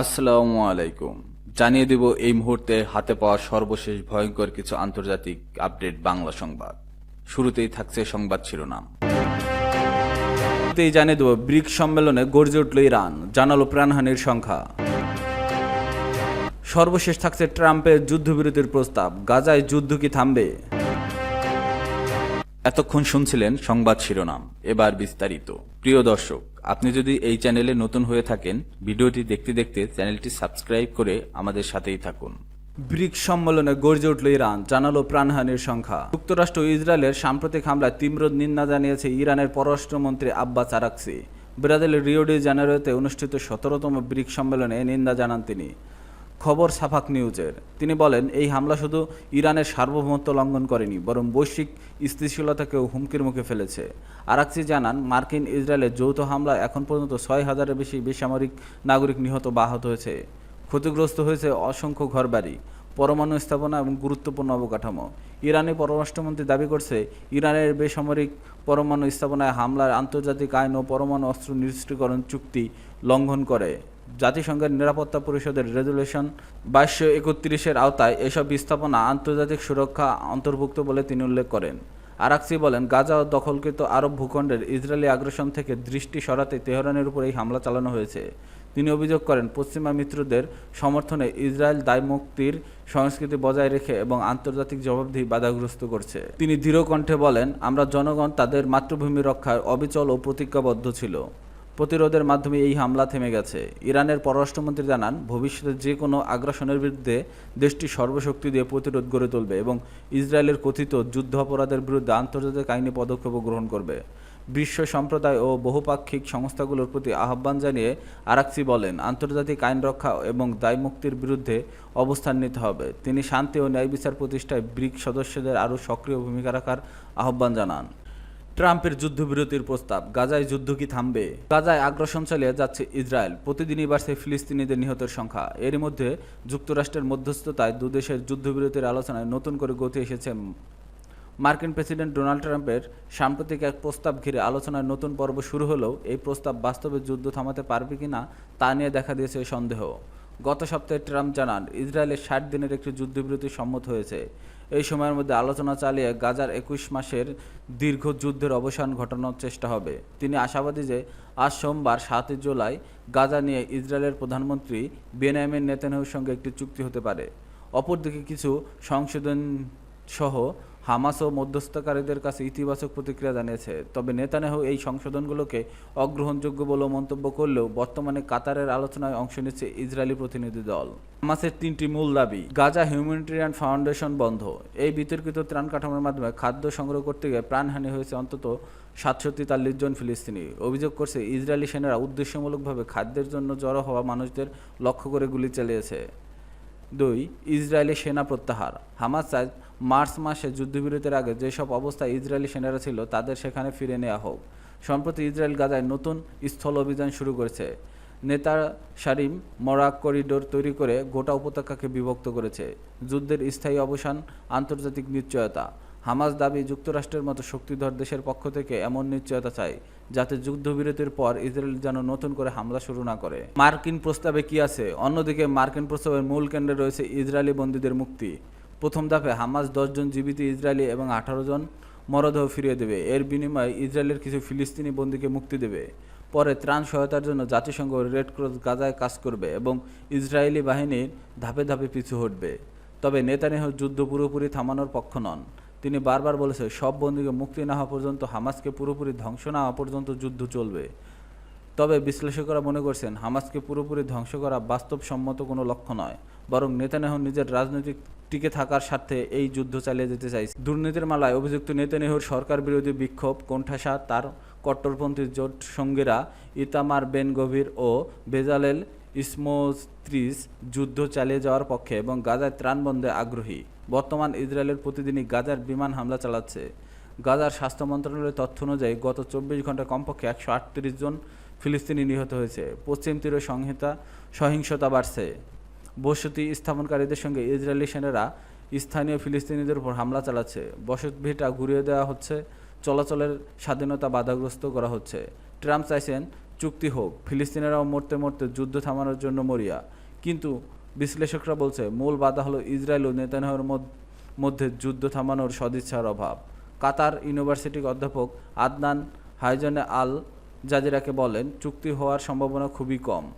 আসসালামু আলাইকুম। জানিয়ে দেব এই মুহূর্তে হাতে পাওয়া সর্বশেষ ভয়ঙ্কর কিছু আন্তর্জাতিক আপডেট বাংলা সংবাদ। শুরুতেই থাকছে সংবাদ শিরোনাম। জানিয়ে দেব, ব্রিক্স সম্মেলনে গর্জে উঠল ইরান, জানালো প্রাণহানির সংখ্যা। সর্বশেষ থাকছে ট্রাম্পের যুদ্ধবিরতির প্রস্তাব, গাজায় যুদ্ধ কি থামবে? এতক্ষণ শুনছিলেন সংবাদ শিরোনাম। এবার বিস্তারিত। প্রিয় দর্শক, আপনি যদি এই চ্যানেলে নতুন হয়ে থাকেন, ভিডিওটি দেখতে দেখতে চ্যানেলটি সাবস্ক্রাইব করে আমাদের সাথেই থাকুন। ব্রিক্স সম্মেলনে গর্জে উঠল ইরান, জানালো প্রাণহানির সংখ্যা। যুক্তরাষ্ট্র ইসরায়েলের সাম্প্রতিক হামলায় তীব্র নিন্দা জানিয়েছে ইরানের পররাষ্ট্রমন্ত্রী আব্বাস আরাকসি। ব্রাজিলের রিও ডি জেনারোতে অনুষ্ঠিত সতেরোতম ব্রিক্স সম্মেলনে নিন্দা জানান তিনি। খবর সাফাক নিউজের। তিনি বলেন, এই হামলা শুধু ইরানের সার্বভৌমত্ব লঙ্ঘন করেনি, বরং বৈশ্বিক স্থিতিশীলতাকেও হুমকির মুখে ফেলেছে। আরাকসি জানান, মার্কিন ইসরায়েলের যৌথ হামলায় এখন পর্যন্ত ছয় হাজারের বেশি বেসামরিক নাগরিক নিহত বা আহত হয়েছে। ক্ষতিগ্রস্ত হয়েছে অসংখ্য ঘরবাড়ি, পরমাণু স্থাপনা এবং গুরুত্বপূর্ণ অবকাঠামো। ইরানি পররাষ্ট্রমন্ত্রী দাবি করছে, ইরানের বেসামরিক পরমাণু স্থাপনায় হামলার আন্তর্জাতিক আইন ও পরমাণু অস্ত্র নিষ্ক্রিয়করণ চুক্তি লঙ্ঘন করে। জাতিসংঘের নিরাপত্তা পরিষদের রেজুলেশন বাইশশো একত্রিশের আওতায় এসব স্থাপনা আন্তর্জাতিক সুরক্ষা অন্তর্ভুক্ত বলে তিনি উল্লেখ করেন। আরাকসি বলেন, গাজা ও দখলকৃত আরব ভূখণ্ডের ইসরায়েলি আগ্রাসন থেকে দৃষ্টি সরাতে তেহরানের উপর এই হামলা চালানো হয়েছে। তিনি অভিযোগ করেন, পশ্চিমা মিত্রদের সমর্থনে ইসরায়েল দায়মুক্তির সংস্কৃতি বজায় রেখে এবং আন্তর্জাতিক জবাবদিহি বাধাগ্রস্ত করছে। তিনি দৃঢ় কণ্ঠে বলেন, আমরা জনগণ তাদের মাতৃভূমি রক্ষায় অবিচল ও প্রতিজ্ঞাবদ্ধ ছিল। প্রতিরোধের মাধ্যমে এই হামলা থেমে গেছে। ইরানের পররাষ্ট্রমন্ত্রী জানান, ভবিষ্যতে যে কোনো আগ্রাসনের বিরুদ্ধে দেশটি সর্বশক্তি দিয়ে প্রতিরোধ গড়ে তুলবে এবং ইসরায়েলের কথিত যুদ্ধ অপরাধের বিরুদ্ধে আন্তর্জাতিক আইনি পদক্ষেপও গ্রহণ করবে। বিশ্ব সম্প্রদায় ও বহুপাক্ষিক সংস্থাগুলোর প্রতি আহ্বান জানিয়ে আরাকসি বলেন, আন্তর্জাতিক আইন রক্ষা এবং দায়মুক্তির বিরুদ্ধে অবস্থান নিতে হবে। তিনি শান্তি ও ন্যায় বিচার প্রতিষ্ঠায় ব্রিক সদস্যদের আরও সক্রিয় ভূমিকা রাখার আহ্বান জানান। ট্রাম্পের যুদ্ধবিরতির প্রস্তাব, গাজায় যুদ্ধ কি থামবে? গাজায় আগ্রাসন চালিয়ে যাচ্ছে ইসরায়েল, প্রতিদিনই বাড়ছে ফিলিস্তিনিদের নিহতের সংখ্যা। এরই মধ্যে যুক্তরাষ্ট্রের মধ্যস্থতায় দুদেশের যুদ্ধবিরতির আলোচনায় নতুন করে গতি এসেছে। মার্কিন প্রেসিডেন্ট ডোনাল্ড ট্রাম্পের সাম্প্রতিক এক প্রস্তাব ঘিরে আলোচনার নতুন পর্ব শুরু হলেও এই প্রস্তাব বাস্তবে যুদ্ধ থামাতে পারবে কিনা তা নিয়ে দেখা দিয়েছে সন্দেহ। গত সপ্তাহে ট্রাম্প জানান ইসরায়েলের ষাট দিনের একটি যুদ্ধবিরতি সম্মত হয়েছে। এই সময়ের মধ্যে আলোচনা চালিয়ে গাজার একুশ মাসের দীর্ঘ যুদ্ধের অবসান ঘটানোর চেষ্টা হবে। তিনি আশাবাদী যে আজ সোমবার সাতই জুলাই গাজা নিয়ে ইসরায়েলের প্রধানমন্ত্রী বেনিয়ামিন নেতানহুর সঙ্গে একটি চুক্তি হতে পারে। অপরদিকে কিছু সংশোধন সহ হামাস ও মধ্যস্থকারীদের কাছে ইতিবাচক প্রতিক্রিয়া জানিয়েছে। তবে নেতানেহ এই সংশোধনগুলোকে অগ্রহণযোগ্য বলে মন্তব্য করলেও বর্তমানে কাতারের আলোচনায় অংশ নিচ্ছে ইসরায়েলি প্রতিনিধি দল। হামাসের তিনটি মূল দাবি, গাজা হিউম্যানিটেরিয়ান ফাউন্ডেশন বন্ধ। এই বিতর্কিত ত্রাণ কাঠামোর মাধ্যমে খাদ্য সংগ্রহ করতে গিয়ে প্রাণহানি হয়েছে অন্তত সাতশো তেতাল্লিশ জন ফিলিস্তিনি। অভিযোগ করছে ইসরায়েলি সেনারা উদ্দেশ্যমূলকভাবে খাদ্যের জন্য জড়ো হওয়া মানুষদের লক্ষ্য করে গুলি চালিয়েছে। দুই, ইসরায়েলি সেনা প্রত্যাহার। হামাস চায় মার্চ মাসে যুদ্ধবিরতির আগে যেসব অবস্থায় ইসরায়েলি সেনারা ছিল তাদের সেখানে ফিরে নেওয়া হোক। সম্প্রতি ইসরায়েল গাজায় নতুন স্থল অভিযান শুরু করেছে। নেতা সারিম মরাক করিডোর তৈরি করে গোটা উপত্যকাকে বিভক্ত করেছে। যুদ্ধের স্থায়ী অবসান, আন্তর্জাতিক নিশ্চয়তা। হামাস দাবি যুক্তরাষ্ট্রের মতো শক্তিধর দেশের পক্ষ থেকে এমন নিশ্চয়তা চায় যাতে যুদ্ধবিরতির পর ইসরায়েল যেন নতুন করে হামলা শুরু না করে। মার্কিন প্রস্তাবে কি আছে? অন্যদিকে, মার্কিন প্রস্তাবের মূল কেন্দ্রে রয়েছে ইসরায়েলি বন্দীদের মুক্তি। প্রথম ধাপে হামাস দশজন জীবিত ইসরায়েলি এবং আঠারো জন মরদেহ ফিরিয়ে দেবে। এর বিনিময়ে ইসরায়েলের কিছু ফিলিস্তিনি বন্দীকে মুক্তি দেবে। পরে ত্রাণ সহায়তার জন্য জাতিসংঘ রেড ক্রস গাজায় কাজ করবে এবং ইসরায়েলি বাহিনীর ধাপে ধাপে পিছু হটবে। তবে নেতানিয়াহু যুদ্ধ পুরোপুরি থামানোর পক্ষ নন। তিনি বারবার বলেছে, সব বন্দীকে মুক্তি না হওয়া পর্যন্ত হামাসকে পুরোপুরি ধ্বংস না হওয়া পর্যন্ত যুদ্ধ চলবে। তবে বিশ্লেষকরা মনে করছেন, হামাসকে পুরোপুরি ধ্বংস করা বাস্তবসম্মত কোনো লক্ষ্য নয়, বরং নেতানিয়াহু নিজের রাজনৈতিক টিকে থাকার স্বার্থে এই যুদ্ধ চালিয়ে যেতে চাইছে। দুর্নীতির মালায় অভিযুক্ত নেতানিয়াহুর সরকার বিরোধী বিক্ষোভ, কোণঠাসা, তার কট্টরপন্থী জোট সঙ্গীরা ইতামার বেন গভীর ও বেজালেল ইসমোত্রিস যুদ্ধ চালিয়ে যাওয়ার পক্ষে এবং গাজায় ত্রাণ বন্ধে আগ্রহী। বর্তমান ইসরায়েলের প্রতিদিনই গাজার বিমান হামলা চালাচ্ছে। গাজার স্বাস্থ্য মন্ত্রণালয়ের তথ্য অনুযায়ী গত চব্বিশ ঘণ্টা কমপক্ষে একশো আটত্রিশ জন ফিলিস্তিনি নিহত হয়েছে। পশ্চিম তীরে সংহিতা, সহিংসতা বাড়ছে। বসতি স্থাপনকারীদের সঙ্গে ইসরায়েলি সেনারা স্থানীয় ফিলিস্তিনিদের উপর হামলা চালাচ্ছে। বসতভিটা ঘুরিয়ে দেওয়া হচ্ছে। চলাচলের স্বাধীনতা বাধাগ্রস্ত করা হচ্ছে। ট্রাম্প চাইছেন চুক্তি হোক, ফিলিস্তিনিরাও মরতে মরতে যুদ্ধ থামানোর জন্য মরিয়া। কিন্তু বিশ্লেষকরা বলছে, মূল বাধা হলো ইসরায়েল ও নেতানহর মধ্য- যুদ্ধ থামানোর সদিচ্ছার অভাব। কাতার ইউনিভার্সিটির অধ্যাপক আদনান হাইজনে আল জাজিরাকে বলেন, চুক্তি হওয়ার সম্ভাবনা খুবই কম।